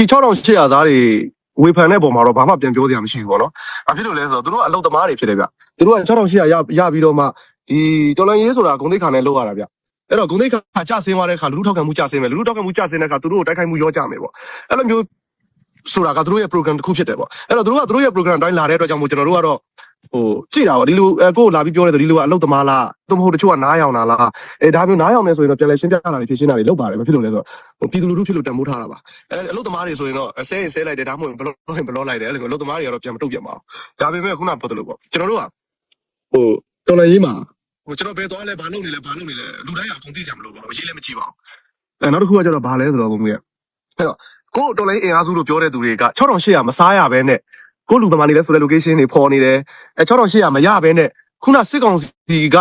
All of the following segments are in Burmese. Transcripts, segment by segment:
6800သားတွေဝေဖန်တဲ့ပုံမှာတော့ဘာမှပြန်ပြောစရာမရှိဘူးပေါ့နော်။ဘာဖြစ်လို့လဲဆိုတော့သူတို့ကအလုတ်သမားတွေဖြစ်တယ်ဗျ။သူတို့က6800ရရပြီးတော့မှဒီတော်လိုင်းရေးဆိုတာဂုံသိက္ခာနဲ့လောက်ရတာဗျ။အဲ့တော့ဂုံသိက္ခာကျဆင်းသွားတဲ့အခါလူလူထောက်ခံမှုကျဆင်းမယ်လူလူထောက်ခံမှုကျဆင်းတဲ့အခါသူတို့ကိုတိုက်ခိုက်မှုရောကြမယ်ပေါ့။အဲ့လိုမျိုးဆိုတာကသူတို့ရဲ့ program တစ်ခုဖြစ်တယ်ပေါ့။အဲ့တော့သူတို့ကသူတို့ရဲ့ program အတိုင်းလာတဲ့အတွက်ကြောင့်မို့ကျွန်တော်တို့ကတော့ ဟိုကြည့်တာပေါ့ဒီလိုအဲကိုယ်လာပြီးပြောတယ်ဆိုဒီလိုကအလုတ်သမားလားသို့မဟုတ်တချို့ကနားယောင်တာလားအဲဒါမျိုးနားယောင်နေဆိုရင်တော့ပြန်လဲရှင်းပြတာတွေဖြည့်ရှင်းတာတွေလုပ်ပါတယ်ဘာဖြစ်လို့လဲဆိုတော့ဟိုပြည်သူလူထုဖြစ်လို့တန်မိုးထားတာပါအဲအလုတ်သမားတွေဆိုရင်တော့ဆဲရင်ဆဲလိုက်တယ်ဒါမှမဟုတ်ဘလော့ရင်ဘလော့လိုက်တယ်အဲ့လိုမျိုးအလုတ်သမားတွေကတော့ပြန်မတုတ်ပြန်ပါဘူးဒါပေမဲ့ခုနပြောသလိုပေါ့ကျွန်တော်တို့ကဟိုတော်လည်းရေးမှာဟိုကျွန်တော်ဘယ်သွားလဲဘာလုပ်နေလဲဘာလုပ်နေလဲလူတိုင်းကအကုန်သိကြမလို့ပါဘူးရေးလည်းမကြည့်ပါဘူးအဲနောက်တစ်ခုကကျတော့ဘာလဲဆိုတော့ဘုံကြီးအဲ့တော့ကိုယ်တော်လည်းအင်အားစုလို့ပြောတဲ့သူတွေက6800မစားရဘဲနဲ့ ကိုလူပမာနေလဲဆိုတဲ့ location တွေပေါ်နေတယ်အဲ6800မရဘဲနဲ့ခုနစစ်ကောင်စီက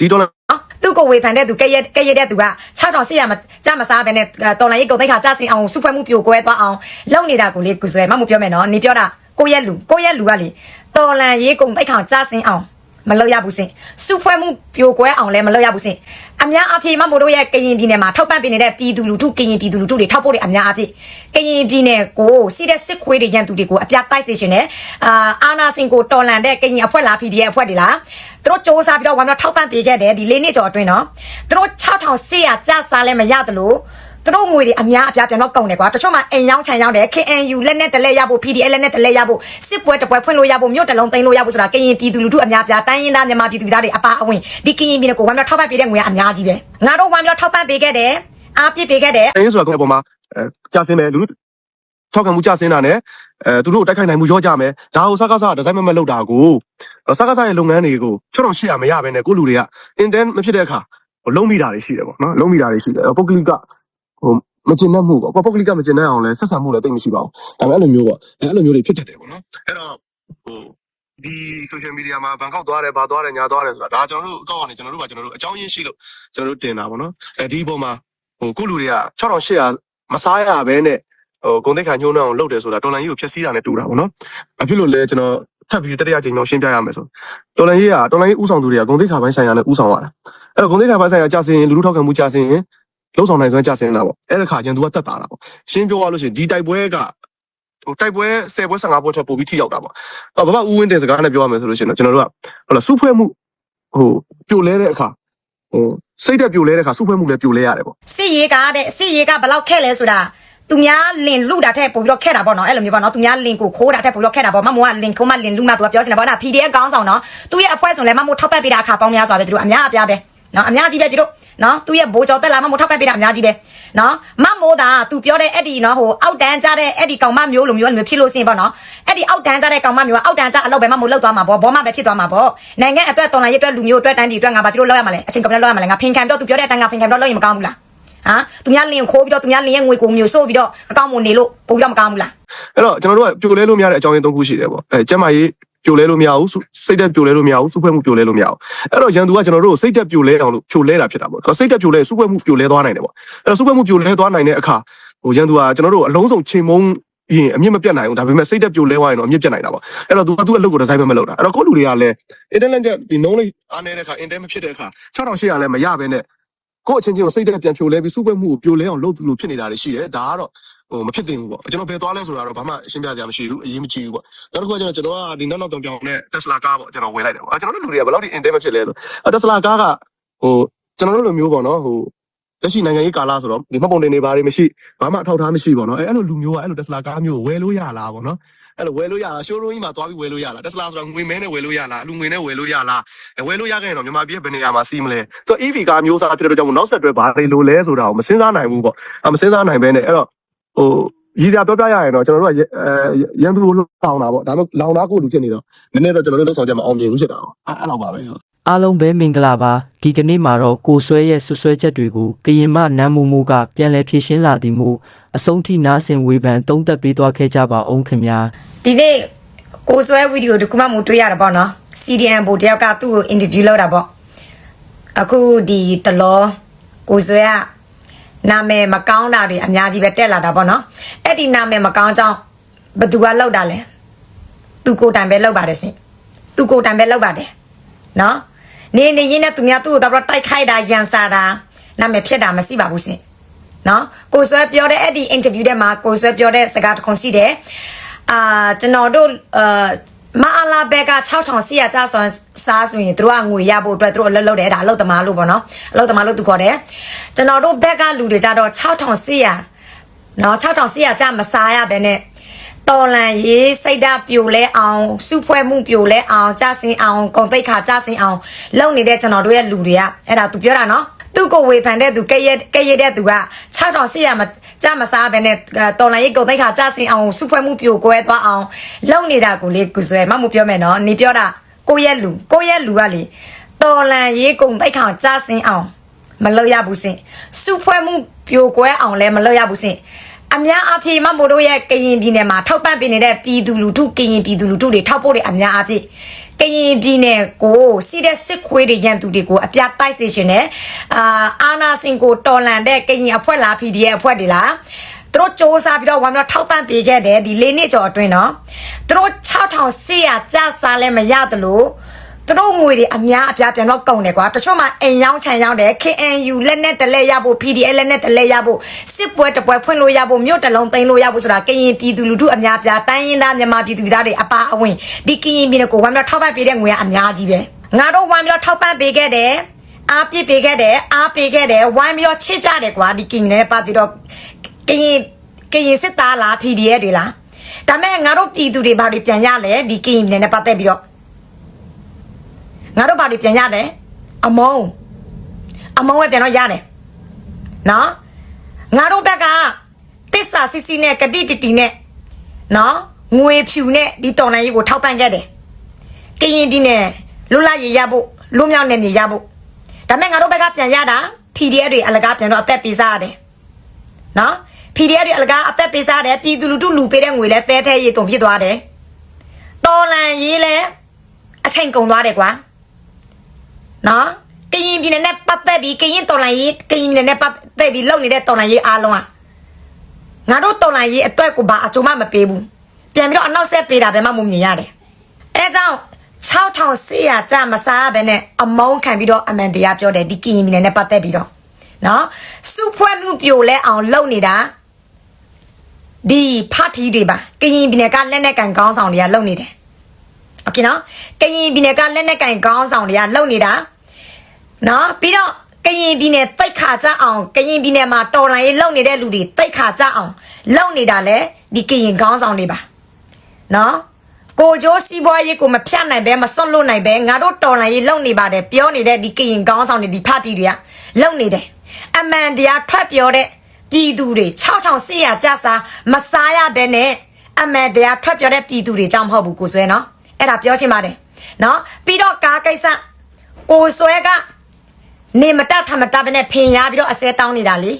ဒီဒေါ်လာနော်သူ့ကိုဝေဖန်တဲ့သူကဲရက်ကဲရက်တဲ့သူက6000စစ်ရမကြမစားဘဲနဲ့တော်လိုင်းရေးကုန်သိက္ခာကြဆင်အောင်စုဖွဲ့မှုပြိုကွဲသွားအောင်လုပ်နေတာကိုလေကိုဆွဲမမပြောမယ်နော်နေပြောတာကိုရက်လူကိုရက်လူကလေတော်လိုင်းရေးကုန်သိက္ခာကြဆင်အောင် မလုပ်ရဘူးစင်စုဖွဲ့မှုပြိုကွဲအောင်လည်းမလုပ်ရဘူးစင်အများအပြည့်မမို့တို့ရဲ့ကရင်ပြည်နယ်မှာထောက်ပံ့ပေးနေတဲ့ပြည်သူလူထုကရင်ပြည်သူလူထုတွေထောက်ဖို့တွေအများအပြည့်ကရင်ပြည်နယ်ကိုစီးတဲ့စစ်ခွေးတွေရန်သူတွေကိုအပြတ်တိုက်စေရှင်နဲ့အာအာနာစင်ကိုတော်လန်တဲ့ကရင်အဖွဲ့လား PDF အဖွဲ့တွေလားသူတို့စ조사ပြီးတော့ဝမ်းတော့ထောက်ပံ့ပေးခဲ့တယ်ဒီလေးနှစ်ကျော်အတွင်းနော်သူတို့6000စစ်ရကြစားလဲမရတယ်လို့ သူတို့ငွေတွေအများအပြားပြန်တော့ကုန်တယ်ကွာတချို့မှအိမ်ရောင်းချန်ရောင်းတယ် KNU လက်နဲ့တလဲရဖို့ PDL လက်နဲ့တလဲရဖို့စစ်ပွဲတပွဲဖွင့်လို့ရဖို့မြို့တလုံးသိမ်းလို့ရဖို့ဆိုတာကရင်ပြည်သူလူထုအများအပြားတိုင်းရင်းသားမြန်မာပြည်သူပြည်သားတွေအပါအဝင်ဒီကရင်ပြည်နယ်ကိုဝမ်းတော့ထောက်ပံ့ပေးတဲ့ငွေကအများကြီးပဲငါတို့ဝမ်းတော့ထောက်ပံ့ပေးခဲ့တယ်အားပြည့်ပေးခဲ့တယ်အင်းဆိုတာကအပေါ်မှာအဲကြာစင်းမယ်လူလူထောက်ခံမှုကြာစင်းတာနဲ့အဲသူတို့တိုက်ခိုက်နိုင်မှုရောကြမယ်ဒါကိုစကားစားဒီဇိုင်းမမလုပ်တာကိုစကားစားရဲ့လုပ်ငန်းတွေကို6800မရဘဲနဲ့ကိုလူတွေကအင်တန်မဖြစ်တဲ့အခါဟိုလုံးမိတာတွေရှိတယ်ပေါ့နော်လုံးမိတာတွေရှိတယ်ပုဂ္ဂလိကဟို မကျင်တတ်မှုပေါ့ပုဂ္ဂလိကမကျင်တတ်အောင်လဲဆက်ဆံမှုလည်းတိတ်မရှိပါဘူးဒါပေမဲ့အဲ့လိုမျိုးပေါ့အဲ့လိုမျိုးတွေဖြစ်တတ်တယ်ပေါ့နော်အဲ့တော့ဟိုဒီ social media မှာဘန်ကောက်သွားတယ်ဘာသွားတယ်ညာသွားတယ်ဆိုတာဒါကျွန်တော်တို့အကောင့်ကနေကျွန်တော်တို့ကကျွန်တော်တို့အကြောင်းရင်းရှိလို့ကျွန်တော်တို့တင်တာပေါ့နော်အဲဒီအပေါ်မှာဟိုကိုလူတွေက6800မစားရဘဲနဲ့ဟိုဂုံသိက္ခာညှိုးနှောင်းအောင်လုပ်တယ်ဆိုတာတော်လန်ကြီးကိုဖျက်ဆီးတာနဲ့တူတာပေါ့နော်။ဘာဖြစ်လို့လဲကျွန်တော်ထပ်ပြီးတတိယကြိမ်မြောက်ရှင်းပြရမယ်ဆိုတော်လန်ကြီးကတော်လန်ကြီးဥဆောင်သူတွေကဂုံသိက္ခာပိုင်းဆိုင်ရာနဲ့ဥဆောင်ရတာ။အဲ့တော့ဂုံသိက္ခာပိုင်းဆိုင်ရာကြာစင်လူလူထောက်ခံမှုကြာစင် လှုပ်ဆောင်နိုင်စွမ်းကြာစင်တာပေါ့။အဲ့ဒီခါကျရင်သူကတက်တာတာပေါ့။ရှင်းပြောရလို့ရှိရင်ဒီတိုက်ပွဲကဟိုတိုက်ပွဲ10ပွဲ15ပွဲထက်ပိုပြီးထိရောက်တာပေါ့။အော်ဘာမှဦးဝင်းတင်စကားနဲ့ပြောရမယ်ဆိုလို့ရှိရင်တော့ကျွန်တော်တို့ကဟုတ်လားစုဖွဲ့မှုဟိုပြိုလဲတဲ့အခါဟိုစိတ်တက်ပြိုလဲတဲ့အခါစုဖွဲ့မှုလည်းပြိုလဲရတယ်ပေါ့စစ်ရေးကတဲ့စစ်ရေးကဘယ်လောက်ခက်လဲဆိုတာသူများလင်လူတာထက်ပို့ပြီးတော့ခက်တာပေါ့နော်အဲ့လိုမျိုးပေါ့နော်သူများလင်ကိုခိုးတာထက်ပို့ပြီးတော့ခက်တာပေါ့မမိုးကလင်ခိုးမှလင်လူမှသူကပြောချင်တာပေါ့နော် PDF ကောင်းဆောင်နော်သူရဲ့အဖွဲ့ဆိုလဲမမိုးထောက်ပံ့ပေးတာအခါပေါင်းများစွာပဲသူတို့အများအပြားပဲ နော်အများကြီးပဲသူတို့နော်သူရဲ့ဘိုးကျော်တက်လာမမိုးထောက်ပံ့ပေးတာအများကြီးပဲနော်မမိုးတာသူပြောတဲ့အဲ့ဒီနော်ဟိုအောက်တန်းကြတဲ့အဲ့ဒီကောင်မမျိုးလိုမျိုးလိုမျိုးဖြစ်လို့စင်ပေါ့နော်အဲ့ဒီအောက်တန်းကြတဲ့ကောင်မမျိုးကအောက်တန်းကြအလုပ်ပဲမမိုးလောက်သွားမှာပေါ့ဘောမပဲဖြစ်သွားမှာပေါ့နိုင်ငံအတွက်တော်လာရအတွက်လူမျိုးအတွက်တိုင်းပြည်အတွက်ငါဘာဖြစ်လို့လောက်ရမှာလဲအချိန်ကမ္ဘာလောက်ရမှာလဲငါဖင်ခံတော့သူပြောတဲ့အတိုင်းငါဖင်ခံတော့လောက်ရင်မကောင်းဘူးလားဟာသူများလင်ခိုးပြီးတော့သူများလင်ရဲ့ငွေကိုမျိုးစိုးပြီးတော့အကောင့်မနေလို့ပို့ပြီးတော့မကောင်းဘူးလားအဲ့တော့ကျွန်တော်တို့ကပြိုလဲလို့မရတဲ့အကြောင်းရင်းသုံးခုရှိတယ်ပေါ့အဲကျမကြီး ပြိုလဲလို့မရဘူးစုစိတ်တက်ပြိုလဲလို့မရဘူးစုဖွဲ့မှုပြိုလဲလို့မရဘူးအဲ့တော့ရန်သူကကျွန်တော်တို့ကိုစိတ်တက်ပြိုလဲအောင်လို့ပြိုလဲတာဖြစ်တာပေါ့အဲ့တော့စိတ်တက်ပြိုလဲစုဖွဲ့မှုပြိုလဲသွားနိုင်တယ်ပေါ့အဲ့တော့စုဖွဲ့မှုပြိုလဲသွားနိုင်တဲ့အခါဟိုရန်သူကကျွန်တော်တို့အလုံးစုံချိန်မုံရင်အမြင့်မပြတ်နိုင်ဘူးဒါပေမဲ့စိတ်တက်ပြိုလဲသွားရင်တော့အမြင့်ပြတ်နိုင်တာပေါ့အဲ့တော့သူကသူ့အလုပ်ကိုဒီဇိုင်းပဲမလုပ်တာအဲ့တော့ကိုယ့်လူတွေကလည်း internet ကဒီ knowledge အားနေတဲ့အခါ internet မဖြစ်တဲ့အခါ6800လည်းမရဘဲနဲ့ကိုယ့်အချင်းချင်းကိုစိတ်တက်ပြန်ပြိုလဲပြီးစုဖွဲ့မှုကိုပြိုလဲအောင်လုပ်လို့ဖြစ်နေတာတွေရှိတယ်ဒါကတော့ ဟိုမဖြစ်သင့်ဘူးပေါ့ကျွန်တော်ဘယ်သွားလဲဆိုတာတော့ဘာမှရှင်းပြကြမရှိဘူးအရေးမကြီးဘူးပေါ့နောက်တစ်ခုကကျွန်တော်ကျွန်တော်ကဒီနောက်နောက်တောင်ပြောင်နဲ့ Tesla ကားပေါ့ကျွန်တော်ဝယ်လိုက်တယ်ပေါ့အဲကျွန်တော်တို့လူတွေကဘယ်လောက်ထိ intent ဖြစ်လဲဆိုအဲ Tesla ကားကဟိုကျွန်တော်တို့လိုမျိုးပေါ့နော်ဟိုလက်ရှိနိုင်ငံရေးကာလဆိုတော့ဒီမှတ်ပုံတင်နေပါတွေမရှိဘာမှအထောက်အထားမရှိပေါ့နော်အဲအဲ့လိုလူမျိုးကအဲ့လို Tesla ကားမျိုးကိုဝယ်လို့ရလားပေါ့နော်အဲ့လိုဝယ်လို့ရလား showroom ကြီးမှာသွားပြီးဝယ်လို့ရလား Tesla ဆိုတော့ငွေမဲနဲ့ဝယ်လို့ရလားအလူငွေနဲ့ဝယ်လို့ရလားအဲဝယ်လို့ရခဲ့ရင်တော့မြန်မာပြည်ဘယ်နေရာမှာစီးမလဲဆိုတော့ EV ကားမျိုးစားဖြစ်တဲ့အတွက်ကြောင့်နောက်ဆက်တွဲဘာတွေလိုလဲဆိုတာကိုမစဉ်းစားနိုင်ဘူးပေါ့အမစဉ်းစားနိုင်ဘဲနဲ့အဲ့တော့ ဟိုရည်စရာပြောပြရရင်တော့ကျွန်တော်တို့ကအဲရန်သူကိုလောင်တာပေါ့ဒါပေမဲ့လောင်တာကိုလူဖြစ်နေတော့နည်းနည်းတော့ကျွန်တော်တို့လောက်ဆောင်ချက်မအောင်မြင်ဘူးဖြစ်တာပေါ့အဲအဲ့လောက်ပါပဲဟုတ်အားလုံးပဲမင်္ဂလာပါဒီကနေ့မှာတော့ကိုဆွဲရဲ့ဆွဆွဲချက်တွေကိုကရင်မနမ်းမှုမှုကပြန်လည်ဖြေရှင်းလာသည်မို့အဆုံးထိနားဆင်ဝေဖန်တုံးသက်ပေးသွားခဲ့ကြပါအောင်ခင်ဗျာဒီနေ့ကိုဆွဲဗီဒီယိုတခုမှမတွေ့ရတာပေါ့နော် CDN ဘိုတယောက်ကသူ့ကိုအင်တာဗျူးလုပ်တာပေါ့အခုဒီတလောကိုဆွဲက နာမည်မကောင်းတာတွေအများကြီးပဲတက်လာတာပေါ့နော်အဲ့ဒီနာမည်မကောင်းကြောင်းဘယ်သူကလောက်တာလဲသူကိုယ်တိုင်ပဲလောက်ပါတယ်စင်သူကိုယ်တိုင်ပဲလောက်ပါတယ်နော်နေနေရင်းနဲ့သူများသူ့ကိုတော့တိုက်ခိုက်တာရန်စာတာနာမည်ဖြစ်တာမရှိပါဘူးစင်နော်ကိုဆွဲပြောတဲ့အဲ့ဒီ interview ထဲမှာကိုဆွဲပြောတဲ့စကားတစ်ခုရှိတယ်အာကျွန်တော်တို့အာ မအားလာဘက်က6000စီရကြဆိုရင်စားဆိုရင်တို့ကငွေရဖို့အတွက်တို့အလုပ်လုပ်တယ်ဒါအလုပ်သမားလို့ပေါ့နော်အလုပ်သမားလို့သူခေါ်တယ်ကျွန်တော်တို့ဘက်ကလူတွေကြတော့6000စီရနော်6000စီရကြမစားရဘဲနဲ့တော်လန်ရေးစိတ်ဓာတ်ပြိုလဲအောင်စုဖွဲ့မှုပြိုလဲအောင်ကြဆင်အောင်ဂုံတိတ်ခါကြဆင်အောင်လုပ်နေတဲ့ကျွန်တော်တို့ရဲ့လူတွေကအဲ့ဒါသူပြောတာနော် သူ့ကိုဝေဖန်တဲ့သူကဲ့ရဲ့ကဲ့ရဲ့တဲ့သူက6000စီရမကြမစားဘဲနဲ့တော်လန်ရေးဂုံတိတ်ခါကြဆင်အောင်စုဖွဲ့မှုပြိုကွဲသွားအောင်လုပ်နေတာကိုလေကုစွဲမမပြောမယ်နော်နေပြောတာကိုယ့်ရဲ့လူကိုယ့်ရဲ့လူကလေတော်လန်ရေးဂုံတိတ်ခါကြဆင်အောင်မလုပ်ရဘူးစင်စုဖွဲ့မှုပြိုကွဲအောင်လည်းမလုပ်ရဘူးစင်အများအပြည့်မမို့တို့ရဲ့ကရင်ပြည်နယ်မှာထောက်ပံ့ပေးနေတဲ့ပြည်သူလူထုကရင်ပြည်သူလူထုတွေထောက်ဖို့တွေအများအပြည့် ကရင်ပြည်နယ်ကိုစီးတဲ့စစ်ခွေးတွေရန်သူတွေကိုအပြတ်တိုက်စေရှင်နဲ့အာအာနာစင်ကိုတော်လန်တဲ့ကရင်အဖွဲ့လား PDF အဖွဲ့တွေလားသူတို့စ조사ပြီးတော့ဝမ်ပြီးတော့ထောက်ပံ့ပေးခဲ့တယ်ဒီ၄နှစ်ကျော်အတွင်းနော်သူတို့6400ကျစားလဲမရတယ်လို့ သူတို့ငွေတွေအများအပြားပြန်တော့ကုန်တယ်ကွာတချို့မှအိမ်ရောက်ခြံရောက်တယ် KNU လက်နဲ့တလဲရဖို့ PDF လက်နဲ့တလဲရဖို့စစ်ပွဲတပွဲဖွင့်လို့ရဖို့မြို့တလုံးသိမ်းလို့ရဖို့ဆိုတာကရင်ပြည်သူလူထုအများအပြားတိုင်းရင်းသားမြန်မာပြည်သူပြည်သားတွေအပါအဝင်ဒီကရင်ပြည်နယ်ကိုဝမ်ပြီးတော့ထောက်ပံ့ပေးတဲ့ငွေကအများကြီးပဲငါတို့ဝမ်ပြီးတော့ထောက်ပံ့ပေးခဲ့တယ်အားပြည့်ပေးခဲ့တယ်အားပေးခဲ့တယ်ဝမ်ပြီးတော့ချစ်ကြတယ်ကွာဒီကရင်နယ်ပတ်ပြီးတော့ကရင်ကရင်စစ်သားလား PDF တွေလားဒါမဲ့ငါတို့ပြည်သူတွေဘာတွေပြန်ရလဲဒီကရင်ပြည်နယ်နဲ့ပတ်သက်ပြီးတော့ ငါတို့ဘာတွေပြန်ရတယ်အမုံအမုံပဲပြန်တော့ရတယ်နော်ငါတို့ဘက်ကတစ္ဆာစစ်စစ်နဲ့ကတိတတီနဲ့နော်ငွေဖြူနဲ့ဒီတော်နိုင်ရေးကိုထောက်ပံ့ခဲ့တယ်ကရင်ပြည်နယ်လွတ်လပ်ရေးရဖို့လွတ်မြောက်နေနေရဖို့ဒါပေမဲ့ငါတို့ဘက်ကပြန်ရတာ PDF တွေအလကားပြန်တော့အသက်ပေးစားရတယ်နော် PDF တွေအလကားအသက်ပေးစားတယ်ပြည်သူလူထုလူပေးတဲ့ငွေလဲသဲထဲရေးတုံဖြစ်သွားတယ်တော်လန်ရေးလဲအချိန်ကုန်သွားတယ်ကွာ နော်ကရင်ပြည်နယ်နဲ့ပတ်သက်ပြီးကရင်တော်လိုင်းရေးကရင်ပြည်နယ်နဲ့ပတ်သက်ပြီးလုပ်နေတဲ့တော်လိုင်းရေးအားလုံးอ่ะငါတို့တော်လိုင်းရေးအတွက်ကိုဘာအကျိုးမှမပေးဘူးပြန်ပြီးတော့အနောက်ဆက်ပေးတာပဲမှမမြင်ရတယ်အဲကြောင့်6400ကြာမစားဘဲနဲ့အမုန်းခံပြီးတော့အမှန်တရားပြောတယ်ဒီကရင်ပြည်နယ်နဲ့ပတ်သက်ပြီးတော့နော်စုဖွဲ့မှုပြိုလဲအောင်လုပ်နေတာဒီဖတ်ထီတွေပါကရင်ပြည်နယ်ကလက်နဲ့ကန်ကောင်းဆောင်တွေကလုပ်နေတယ်โอเคနော်ကရင်ပြည်နယ်ကလက်နဲ့ကန်ကောင်းဆောင်တွေကလုပ်နေတာ နော်ပြီးတော့ကရင်ပြည်နယ်တိတ်ခါကြအောင်ကရင်ပြည်နယ်မှာတော်လိုင်းရေးလုံနေတဲ့လူတွေတိတ်ခါကြအောင်လုံနေတာလဲဒီကရင်ခေါင်းဆောင်တွေပါနော်ကိုကျိုးစီးပွားရေးကိုမဖြတ်နိုင်ပဲမစွန့်လွတ်နိုင်ပဲငါတို့တော်လိုင်းရေးလုံနေပါတယ်ပြောနေတဲ့ဒီကရင်ခေါင်းဆောင်တွေဒီဖာတီတွေကလုံနေတယ်အမှန်တရားထွက်ပြောတဲ့ပြည်သူတွေ6400ကျစားမစားရဘဲနဲ့အမှန်တရားထွက်ပြောတဲ့ပြည်သူတွေကြောင့်မဟုတ်ဘူးကိုဆွဲနော်အဲ့ဒါပြောချင်ပါတယ်နော်ပြီးတော့ကားကိစ္စကိုဆွဲက နေမတထမတဘနဲ့ဖင်ရပြီးတော့အစဲတောင်းနေတာလေ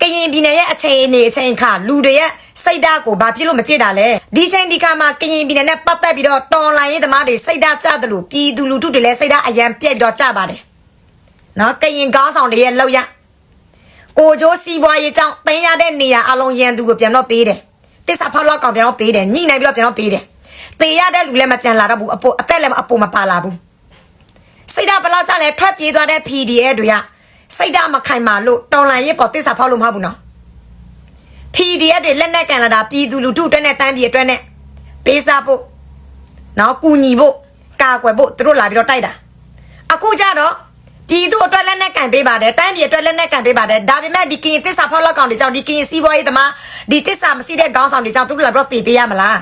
ကရင်ပြည်နယ်ရဲ့အချိန်အနေအချိန်ခါလူတွေရဲ့စိတ်ဓာတ်ကိုဘာဖြစ်လို့မကြည့်တာလဲဒီချိန်ဒီခါမှာကရင်ပြည်နယ်နဲ့ပတ်သက်ပြီးတော့တော်လိုင်းရေးသမားတွေစိတ်ဓာတ်ကြတယ်လို့ပြည်သူလူထုတွေလည်းစိတ်ဓာတ်အယံပြက်ပြီးတော့ကြပါတယ်နော်ကရင်ကောင်းဆောင်တွေရဲ့လောက်ရကိုကျိုးစီးပွားရေးကြောင့်တင်ရတဲ့နေရာအလုံးရန်သူကိုပြန်တော့ပေးတယ်တစ္ဆာဖောက်လောက်ကောင်ပြန်တော့ပေးတယ်ညှိနှိုင်းပြီးတော့ပြန်တော့ပေးတယ်တေရတဲ့လူလည်းမပြန်လာတော့ဘူးအပေါ်အသက်လည်းအပေါ်မပါလာဘူး စိတ်ဓာတ်ဘယ်လောက်ကြလဲထွက်ပြေးသွားတဲ့ PDF တွေကစိတ်ဓာတ်မခိုင်မာလို့တော်လန်ရေးပေါ်တစ္ဆာဖောက်လို့မဟုတ်ဘူးနော် PDF တွေလက်နဲ့ကန်လာတာပြည်သူလူထုအတွက်နဲ့တိုင်းပြည်အတွက်နဲ့ပေးစားဖို့နော်ကူညီဖို့ကာကွယ်ဖို့သူတို့လာပြီးတော့တိုက်တာအခုကြတော့ပြည်သူအတွက်လက်နဲ့ကန်ပေးပါတယ်တိုင်းပြည်အတွက်လက်နဲ့ကန်ပေးပါတယ်ဒါပေမဲ့ဒီကရင်တစ္ဆာဖောက်လောက်ကောင်တွေကြောင့်ဒီကရင်စီးပွားရေးသမားဒီတစ္ဆာမရှိတဲ့ခေါင်းဆောင်တွေကြောင့်သူတို့လာပြီးတော့တည်ပေးရမလား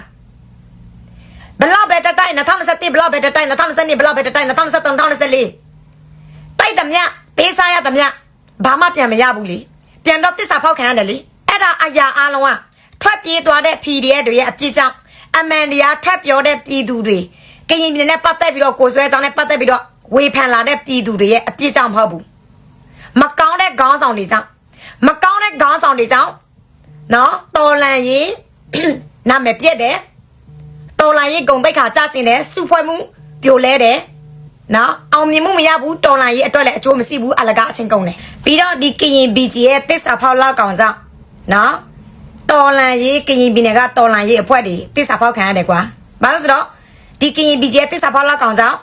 ဘလောက်ပဲတက်တိုက်2021ဘလောက်ပဲတက်တိုက်2022ဘလောက်ပဲတက်တိုက်2023 2024တိုက်သမျှပေးစားရသမျှဘာမှပြန်မရဘူးလေပြန်တော့တစ္ဆာဖောက်ခံရတယ်လေအဲ့ဒါအရာအလုံးကထွက်ပြေးသွားတဲ့ PDF တွေရဲ့အပြစ်ကြောင့်အမှန်တရားထွက်ပြောတဲ့ပြည်သူတွေကရင်ပြည်နယ်နဲ့ပတ်သက်ပြီးတော့ကိုဆွဲကြောင်းနဲ့ပတ်သက်ပြီးတော့ဝေဖန်လာတဲ့ပြည်သူတွေရဲ့အပြစ်ကြောင့်မဟုတ်ဘူးမကောင်းတဲ့ခေါင်းဆောင်တွေကြောင့်မကောင်းတဲ့ခေါင်းဆောင်တွေကြောင့်နော်တော်လန်ရေးနာမည်ပြက်တယ် တော်လိုင်းရေးဂုံတိတ်ခါကြဆင်တယ်စုဖွဲ့မှုပြိုလဲတယ်နော်အောင်မြင်မှုမရဘူးတော်လိုင်းရေးအတွက်လည်းအကျိုးမရှိဘူးအလကားအချင်းကုန်တယ်ပြီးတော့ဒီကရင် BG ရဲ့တစ္ဆာဖောက်လောက်ကောင်ကြောင့်နော်တော်လိုင်းရေးကရင်ပြည်နယ်ကတော်လိုင်းရေးအဖွဲ့တွေတစ္ဆာဖောက်ခံရတယ်ကွာဘာလို့ဆိုတော့ဒီကရင် BG ရဲ့တစ္ဆာဖောက်လောက်ကောင်ကြောင့်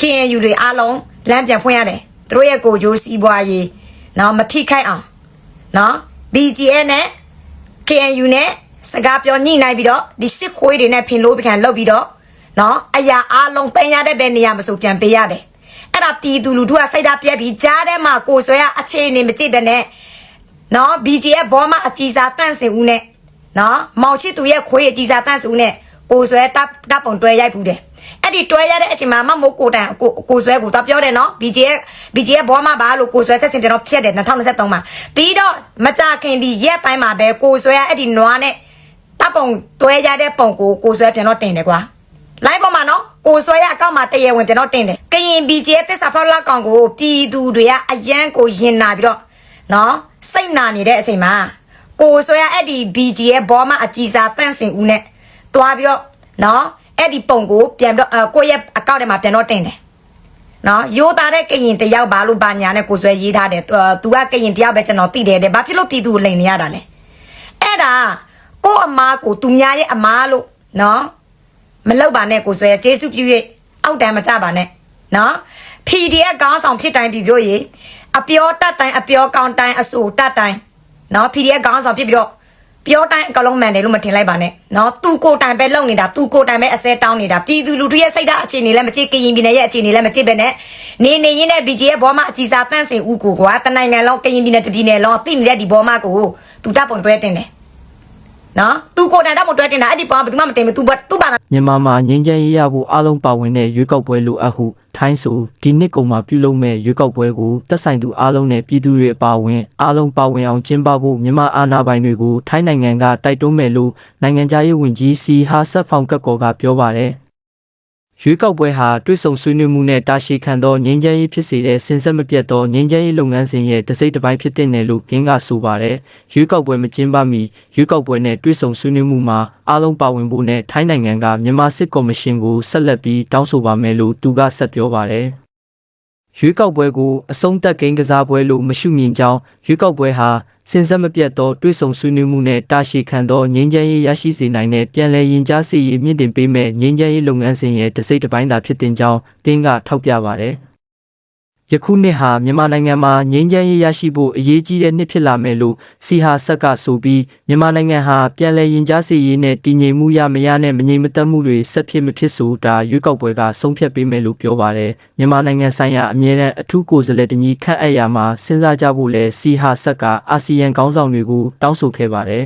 KNU တွေအားလုံးလမ်းပြန်ဖွင့်ရတယ်သူတို့ရဲ့ကိုကြိုးစီးပွားရေးနော်မထိခိုက်အောင်နော် BGN နဲ့ KNU နဲ့ စကားပြောညှိနှိုင်းပြီးတော့ဒီစစ်ခွေးတွေနဲ့ဖင်လို့ပခံလုပ်ပြီးတော့နော်အရာအားလုံးတင်ရတဲ့ဘယ်နေရာမဆိုပြန်ပေးရတယ်အဲ့ဒါပြည်သူလူထုကစိတ်ဓာတ်ပြက်ပြီးကြားထဲမှာကိုယ်ဆွဲရအခြေအနေမကြည့်တဲ့နဲ့နော် BGF ဘောမအကြီးစားတန့်စင်ဦးနဲ့နော်မောင်ချစ်သူရဲ့ခွေးအကြီးစားတန့်စင်ဦးနဲ့ကိုယ်ဆွဲတပ်တပ်ပုံတွဲရိုက်ဘူးတယ်အဲ့ဒီတွဲရတဲ့အချိန်မှာမမိုးကိုတန်ကိုကိုဆွဲကိုတော့ပြောတယ်နော် BGF BGF ဘောမပါလို့ကိုဆွဲချက်ချင်းကျွန်တော်ဖြတ်တယ်2023မှာပြီးတော့မကြခင်ဒီရက်ပိုင်းမှာပဲကိုဆွဲရအဲ့ဒီနွားနဲ့ တပ်ပုံတွဲရတဲ့ပုံကိုကိုဆွဲပြန်တော့တင်တယ်ကွာလိုင်းပေါ်မှာနော်ကိုဆွဲရအကောင့်မှာတရေဝင်ပြန်တော့တင်တယ်ကရင်ဘီဂျီရဲ့တစ္ဆာဖောက်လောက်ကောင်ကိုပြည်သူတွေကအယမ်းကိုရင်နာပြီးတော့နော်စိတ်နာနေတဲ့အချိန်မှာကိုဆွဲရအဲ့ဒီဘီဂျီရဲ့ဘောမအကြီးစားတန့်စင်ဦးနဲ့တွားပြီးတော့နော်အဲ့ဒီပုံကိုပြန်ပြီးတော့အဲကိုယ့်ရဲ့အကောင့်ထဲမှာပြန်တော့တင်တယ်နော်ရိုးသားတဲ့ကရင်တယောက်ပါလို့ဘာညာနဲ့ကိုဆွဲရေးထားတယ်သူကကရင်တယောက်ပဲကျွန်တော်သိတယ်တဲ့ဘာဖြစ်လို့ပြည်သူကိုလိန်နေရတာလဲအဲ့ဒါ ကို့အမားကိုသူများရဲ့အမားလို့နော်မလောက်ပါနဲ့ကိုဆွဲကျေးဇူးပြု၍အောက်တန်းမကြပါနဲ့နော် PDF ကောင်းဆောင်ဖြစ်တိုင်းပြည်တို့ရေအပြောတတ်တိုင်းအပြောကောင်းတိုင်းအဆူတတ်တိုင်းနော် PDF ကောင်းဆောင်ဖြစ်ပြီးတော့ပြောတိုင်းအကလုံးမှန်တယ်လို့မထင်လိုက်ပါနဲ့နော်သူကိုယ်တိုင်ပဲလုံနေတာသူကိုယ်တိုင်ပဲအစဲတောင်းနေတာပြည်သူလူထုရဲ့စိတ်ဓာတ်အခြေအနေလည်းမကြည့်ကရင်ပြည်နယ်ရဲ့အခြေအနေလည်းမကြည့်ပဲနဲ့နေနေရင်းနဲ့ BG ရဲ့ဘောမအကြီးစားတန့်စင်ဦးကိုကွာတနိုင်ငံလုံးကရင်ပြည်နယ်တပြည်နယ်လုံးသိနေတဲ့ဒီဘောမကိုသူတပ်ပုံတွဲတင်တယ် နော်သူကိုယ်တိုင်တော့မတွဲတင်တာအဲ့ဒီပေါင်းဘယ်သူမှမတင်ဘူးသူဘသူပါတာမြန်မာမှာငြိမ်းချမ်းရေးရဖို့အားလုံးပါဝင်တဲ့ရွေးကောက်ပွဲလိုအပ်ဟုထိုင်းဆိုဒီနှစ်ကုန်မှာပြုလုပ်မဲ့ရွေးကောက်ပွဲကိုတက်ဆိုင်သူအားလုံးနဲ့ပြည်သူတွေအပါအဝင်အားလုံးပါဝင်အောင်ကျင်းပဖို့မြန်မာအာဏာပိုင်တွေကိုထိုင်းနိုင်ငံကတိုက်တွန်းမယ်လို့နိုင်ငံသားရေးဝန်ကြီးစီဟာဆက်ဖောင်ကတ်ကော်ကပြောပါတယ် ရွေးကောက်ပွဲဟာတွစ်ဆုံဆွေးနွေးမှုနဲ့တာရှည်ခံသောငြိမ်းချမ်းရေးဖြစ်စေတဲ့စင်ဆက်မပြတ်သောငြိမ်းချမ်းရေးလုပ်ငန်းစဉ်ရဲ့တစ်စိတ်တစ်ပိုင်းဖြစ်တဲ့နယ်လို့ကင်းကဆိုပါတယ်။ရွေးကောက်ပွဲမကျင်းပမီရွေးကောက်ပွဲနဲ့တွစ်ဆုံဆွေးနွေးမှုမှာအားလုံးပါဝင်ဖို့နဲ့ထိုင်းနိုင်ငံကမြန်မာစစ်ကော်မရှင်ကိုဆက်လက်ပြီးတောင်းဆိုပါမယ်လို့သူကဆက်ပြောပါတယ်။ ရွေးကောက်ပွဲကိုအဆုံးသတ်ကိန်းကစားပွဲလို့မရှုမြင်ကြောင်းရွေးကောက်ပွဲဟာစင်ဆက်မပြတ်သောတွဲဆုံဆွေးနွေးမှုနဲ့တာရှည်ခံသောငြိမ်းချမ်းရေးရရှိစေနိုင်တဲ့ပြန်လည်ရင်ကြားစေရေးမြင့်တင်ပေးမဲ့ငြိမ်းချမ်းရေးလုပ်ငန်းစဉ်ရဲ့တစ်စိတ်တစ်ပိုင်းသာဖြစ်တင်ကြောင်းတင်းကထောက်ပြပါတယ်။ ယခုနှစ်ဟာမြန်မာနိုင်ငံမှာငြိမ်းချမ်းရေးရရှိဖို့အရေးကြီးတဲ့နှစ်ဖြစ်လာမယ်လို့စီဟာဆက်ကဆိုပြီးမြန်မာနိုင်ငံဟာပြန်လည်ရင်ကြားစေရေးနဲ့တည်ငြိမ်မှုရမရနဲ့မငြိမ်မသက်မှုတွေဆက်ဖြစ်မဖြစ်ဆိုတာရွေးကောက်ပွဲကဆုံးဖြတ်ပေးမယ်လို့ပြောပါတယ်။မြန်မာနိုင်ငံဆိုင်ရာအမြဲတမ်းအထူးကိုယ်စားလှယ်တညီခန့်အပ်ရာမှာစဉ်းစားကြဖို့လဲစီဟာဆက်ကအာဆီယံခေါင်းဆောင်တွေကိုတောင်းဆိုခဲ့ပါတယ်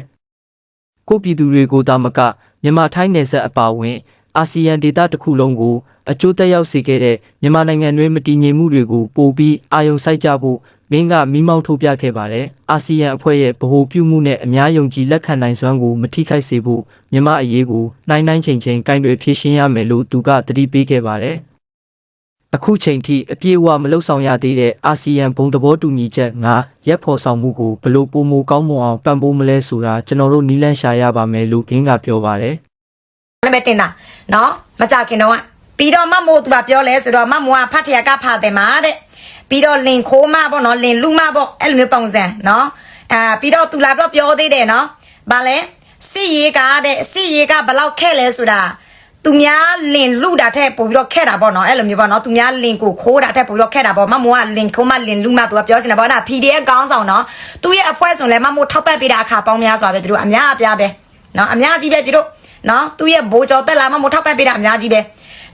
။ကိုပြည်သူတွေကိုတာမကမြန်မာထိုင်းနယ်စပ်အပါအဝင်အာဆီယံဒေသတစ်ခုလုံးကို အကျိုးသက်ရောက်စေခဲ့တဲ့မြန်မာနိုင်ငံတွင်းမတည်ငြိမ်မှုတွေကိုပိုပြီးအာရုံစိုက်ကြဖို့မင်းကမိမောက်ထုတ်ပြခဲ့ပါတယ်။အာဆီယံအဖွဲ့ရဲ့ဗဟိုပြုမှုနဲ့အများယုံကြည်လက်ခံနိုင်စွမ်းကိုမထိခိုက်စေဖို့မြန်မာအရေးကိုနိုင်နိုင်ချိန်ချိန်ကင်တွေဖြည့်ရှင်းရမယ်လို့သူကတတိပေးခဲ့ပါတယ်။အခုချိန်ထိအပြေအဝမလှုပ်ဆောင်ရသေးတဲ့အာဆီယံဘုံသဘောတူညီချက်၅ရက်ဖော်ဆောင်မှုကိုဘလို့ပုံမကောင်းမွန်အောင်ပံ့ပိုးမလဲဆိုတာကျွန်တော်တို့နီးလန့်ရှာရပါမယ်လို့ကင်းကပြောပါတယ်လည်းပဲတင်တာနော်မကြခင်တော့က ပြီးတော့မမို့သူကပြောလဲဆိုတော့မမို့ကဖတ်ထရကဖတ်တယ်မှာတဲ့ပြီးတော့လင်ခိုးမပေါ့နော်လင်လူမပေါ့အဲ့လိုမျိုးပုံစံနော်အာပြီးတော့သူလာတော့ပြောသေးတယ်နော်ဗာလဲစစ်ရေးကတဲ့စစ်ရေးကဘလောက်ခက်လဲဆိုတာသူများလင်လူတာထက်ပို့ပြီးတော့ခက်တာပေါ့နော်အဲ့လိုမျိုးပေါ့နော်သူများလင်ကိုခိုးတာထက်ပို့ပြီးတော့ခက်တာပေါ့မမို့ကလင်ခိုးမလင်လူမသူကပြောချင်တယ်ပေါ့နော် PDF ကောင်းဆောင်နော်သူရဲ့အဖွဲဆိုလဲမမို့ထောက်ပတ်ပေးတာအခါပေါင်းများစွာပဲပြီးတော့အများအပြားပဲနော်အများကြီးပဲပြီးတော့နော်သူရဲ့ဘိုးကျော်တက်လာမမို့ထောက်ပံ့ပေးတာအများကြီးပဲ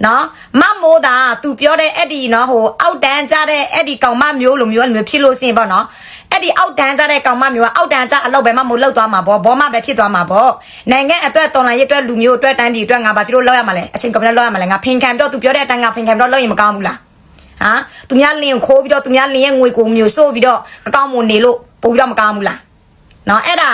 နော်မမိုးတာသူပြောတဲ့အဲ့ဒီနော်ဟိုအောက်တန်းကြတဲ့အဲ့ဒီကောင်မမျိုးလိုမျိုးအဲ့လိုမျိုးဖြစ်လို့စင်ပေါ့နော်အဲ့ဒီအောက်တန်းကြတဲ့ကောင်မမျိုးကအောက်တန်းကြအလုပ်ပဲမမို့လောက်သွားမှာပေါ့ဘောမပဲဖြစ်သွားမှာပေါ့နိုင်ငံအတွက်တော်လိုင်းရအတွက်လူမျိုးအတွက်တိုင်းပြည်အတွက်ငါဘာဖြစ်လို့လောက်ရမှာလဲအချိန်ကမ္ဘာလောက်ရမှာလဲငါဖင်ခံတော့သူပြောတဲ့အတိုင်းငါဖင်ခံတော့လောက်ရင်မကောင်းဘူးလားဟာသူများလင်ကိုခိုးပြီးတော့သူများလင်ရဲ့ငွေကိုမျိုးစိုးပြီးတော့အကောင့်မနေလို့ပို့ပြီးတော့မကောင်းဘူးလားနော်အဲ့ဒါ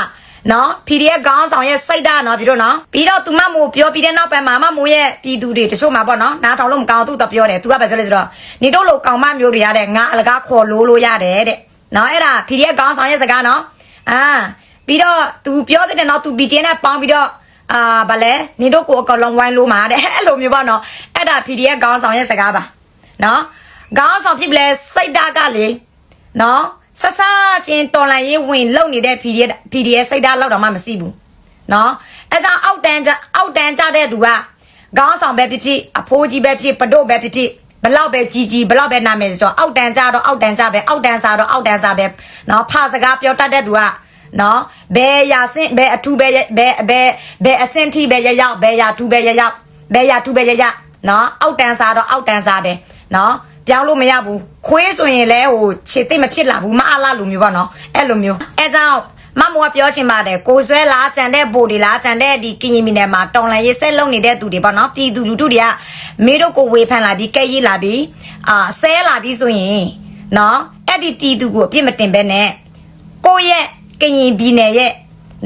နော် PDF ခေါင်းဆောင်ရဲ့စိတ်ဓာတ်နော်ပြီးတော့နော်ပြီးတော့သူမမို့ပြောပြီးတဲ့နောက်ပိုင်းမှာမမို့ရဲ့ပြည်သူတွေတချို့မှာပေါ့နော်နားထောင်လို့မကောင်းသူတော့ပြောတယ်သူကပဲပြောလဲဆိုတော့နေတို့လိုကောင်မမျိုးတွေရတဲ့ငါအလကားခေါ်လို့လို့ရတယ်တဲ့နော်အဲ့ဒါ PDF ခေါင်းဆောင်ရဲ့စကားနော်အာပြီးတော့ तू ပြောတဲ့နော် तू BJ နဲ့ပေါင်းပြီးတော့အာဗာလဲနေတို့ကိုအကောင်လုံးဝိုင်းလို့မှာတဲ့အဲ့လိုမျိုးပေါ့နော်အဲ့ဒါ PDF ခေါင်းဆောင်ရဲ့စကားပါနော်ခေါင်းဆောင်ဖြစ်ပလဲစိတ်ဓာတ်ကလေနော် ဆဆချင်းတော်လန်ရေးဝင်လုံနေတဲ့ PDF PDF စိတ်ဓာတ်လောက်တော့မှမရှိဘူးနော်အဲကြောင့်အောက်တန်းကြအောက်တန်းကြတဲ့သူကခေါင်းဆောင်ပဲဖြစ်ဖြစ်အဖိုးကြီးပဲဖြစ်ပဒုတ်ပဲဖြစ်ဖြစ်ဘလောက်ပဲကြီးကြီးဘလောက်ပဲနာမည်ဆိုတော့အောက်တန်းကြတော့အောက်တန်းကြပဲအောက်တန်းစားတော့အောက်တန်းစားပဲနော်ဖာစကားပြောတတ်တဲ့သူကနော်ဘယ်ရာစင်ဘယ်အထူးဘယ်ဘယ်ဘယ်ဘယ်အစင်ထိဘယ်ရရောက်ဘယ်ရာထူးဘယ်ရရောက်ဘယ်ရာထူးဘယ်ရရောက်နော်အောက်တန်းစားတော့အောက်တန်းစားပဲနော် ပြောင်းလို့မရဘူးခွေးဆိုရင်လည်းဟိုခြေသိမ့်မဖြစ်လာဘူးမအားလာလိုမျိုးပေါ့နော်အဲ့လိုမျိုးအဲကြောင့်မမောကပြောချင်ပါတယ်ကိုဆွဲလားကြံတဲ့ပိုတွေလားကြံတဲ့ဒီကရင်မီနယ်မှာတော်လန်ရေးဆက်လုံနေတဲ့သူတွေပေါ့နော်ပြည်သူလူထုတွေကမင်းတို့ကိုဝေဖန်လာပြီးကဲရေးလာပြီးအာဆဲလာပြီးဆိုရင်နော်အဲ့ဒီပြည်သူကိုအပြစ်မတင်ဘဲနဲ့ကိုယ့်ရဲ့ကရင်ပြည်နယ်ရဲ့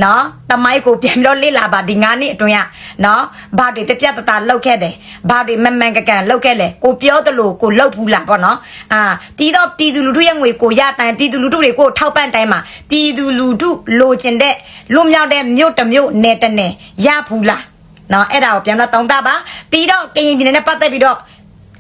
နော်တမိုင်းကိုပြန်ပြီးတော့လေ့လာပါဒီ9နှစ်အတွင်းကနော်ဘာတွေပြပြတတလောက်ခဲ့တယ်ဘာတွေမမှန်ကန်ကန်လောက်ခဲ့လဲကိုပြောသလိုကိုလောက်ဘူးလားပေါ့နော်အာတီးတော့ပြည်သူလူထုရဲ့ငွေကိုရတိုင်းပြည်သူလူထုတွေကိုထောက်ပံ့တိုင်းမှာပြည်သူလူထုလိုချင်တဲ့လွတ်မြောက်တဲ့မြို့တစ်မြို့နယ်တစ်နယ်ရဘူးလားနော်အဲ့ဒါကိုပြန်တော့တောင်းတပါပြီးတော့ကရင်ပြည်နယ်နဲ့ပတ်သက်ပြီးတော့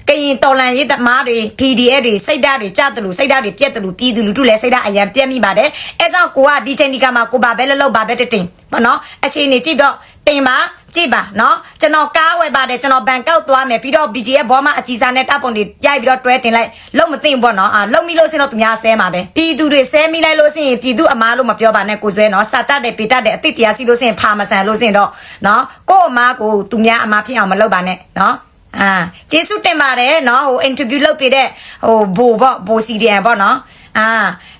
ကရင်တော်လန်ရေးသမားတွေ PDF တွေစိတ်ဓာတ်တွေကြတယ်လို့စိတ်ဓာတ်တွေပြက်တယ်လို့ပြည်သူလူထုလည်းစိတ်ဓာတ်အရန်ပြက်မိပါတယ်အဲကြောင့်ကိုကဒီချိန်ဒီကမှာကိုပါပဲလှုပ်ပါပဲတင်တင်ပေါ့နော်အခြေအနေကြည့်တော့တင်ပါကြည့်ပါနော်ကျွန်တော်ကားဝယ်ပါတယ်ကျွန်တော်ဘန်ကောက်သွားမယ်ပြီးတော့ BGF ဘောမအကြီးစားနဲ့တပ်ပုံတွေရိုက်ပြီးတော့တွဲတင်လိုက်လုံးမသိဘူးပေါ့နော်အာလုံးမိလို့စင်တော့သူများဆဲမှာပဲပြည်သူတွေဆဲမိလိုက်လို့စင်ပြည်သူအမားလို့မပြောပါနဲ့ကိုဆွဲနော်စာတတ်တယ်ပေတတ်တယ်အစ်တရားစီလို့စင်ဖာမဆန်လို့စင်တော့နော်ကို့အမားကိုသူများအမားဖြစ်အောင်မလုပ်ပါနဲ့နော် အာကျေးဇူးတင်ပါတယ်နော်ဟို interview လုပ်ပေးတဲ့ဟိုဘိုပေါ့ဘိုစီဒီယန်ပေါ့နော်အာ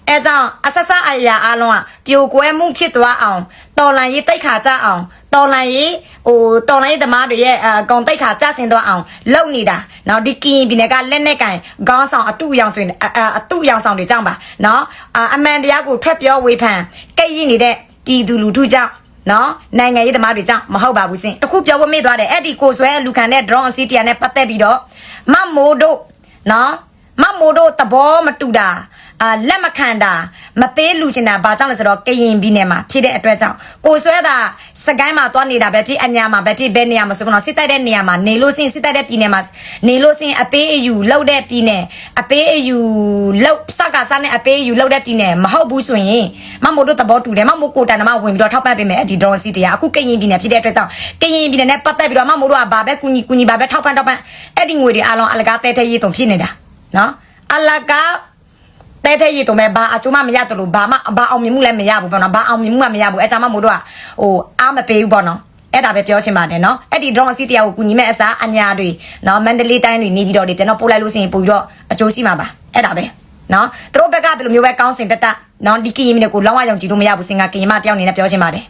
အဲကြောင့်အဆဆအရာအလုံးကပြိုကွဲမှုဖြစ်သွားအောင်တော်လန်ရေးတိတ်ခါကြအောင်တော်လန်ရေးဟိုတော်လန်ရေးသမားတွေရဲ့အကောင်တိတ်ခါကြဆင်းသွားအောင်လုပ်နေတာနော်ဒီကရင်ပြည်နယ်ကလက်နဲ့ကန်ခေါင်းဆောင်အတူရောင်ဆိုရင်အတူရောင်ဆောင်တွေကြောင့်ပါနော်အမှန်တရားကိုထွက်ပြောဝေဖန်ကြိတ်ရည်နေတဲ့ပြည်သူလူထုကြောင့် နော်နိုင်ငံရေးသမားတွေကြောင့်မဟုတ်ပါဘူးစင်တခုပြောဖို့မေ့သွားတယ်အဲ့ဒီကိုဆွဲလူခံတဲ့ drone စီတီယာနဲ့ပတ်သက်ပြီးတော့မမိုးတို့နော်မမိုးတို့သဘောမတူတာ အာလက်မခံတာမပေးလူချင်တာဘာကြောင့်လဲဆိုတော့ကရင်ပြည်နယ်မှာဖြစ်တဲ့အတွက်ကြောင့်ကိုဆွဲတာစကိုင်းမှာသွားနေတာပဲဖြစ်အညာမှာပဲဖြစ်ဘယ်နေရာမှာဆိုတော့စစ်တိုက်တဲ့နေရာမှာနေလို့စင်စစ်တိုက်တဲ့ပြည်နယ်မှာနေလို့စင်အပေးအယူလောက်တဲ့ပြည်နယ်အပေးအယူလောက်စကားစားနဲ့အပေးအယူလောက်တဲ့ပြည်နယ်မဟုတ်ဘူးဆိုရင်မမိုးတို့သဘောတူတယ်မမိုးကိုတန်တမဝင်ပြီးတော့ထောက်ပံ့ပေးမယ်အဲ့ဒီ drone စီတရားအခုကရင်ပြည်နယ်ဖြစ်တဲ့အတွက်ကြောင့်ကရင်ပြည်နယ်နဲ့ပတ်သက်ပြီးတော့မမိုးတို့ကဘာပဲကူညီကူညီဘာပဲထောက်ပံ့ထောက်ပံ့အဲ့ဒီငွေတွေအားလုံးအလကားတဲတဲရေးတုံဖြစ်နေတာနော်အလကား တဲတဲ့ရည်တုံးပဲဘာအချိုးမမရတလို့ဘာမှဘာအောင်မြင်မှုလည်းမရဘူးပေါ့နော်ဘာအောင်မြင်မှုမှမရဘူးအဲချာမမို့တို့ကဟိုအားမပေးဘူးပေါ့နော်အဲ့ဒါပဲပြောချင်ပါတယ်နော်အဲ့ဒီ drone အစီတရားကိုကူညီမဲ့အစားအညာတွေနော်မန္တလေးတိုင်းတွေနေပြီးတော့တွေပြန်တော့ပို့လိုက်လို့ရှိရင်ပို့ပြီးတော့အကျိုးရှိမှာပါအဲ့ဒါပဲနော်သူတို့ဘက်ကဘယ်လိုမျိုးပဲကောင်းစင်တက်တက်နော်ဒီကရင်မျိုးကိုလောင်းဝရောင်ကြည့်လို့မရဘူးစင်ကကရင်မတယောက်အနေနဲ့ပြောချင်ပါတယ်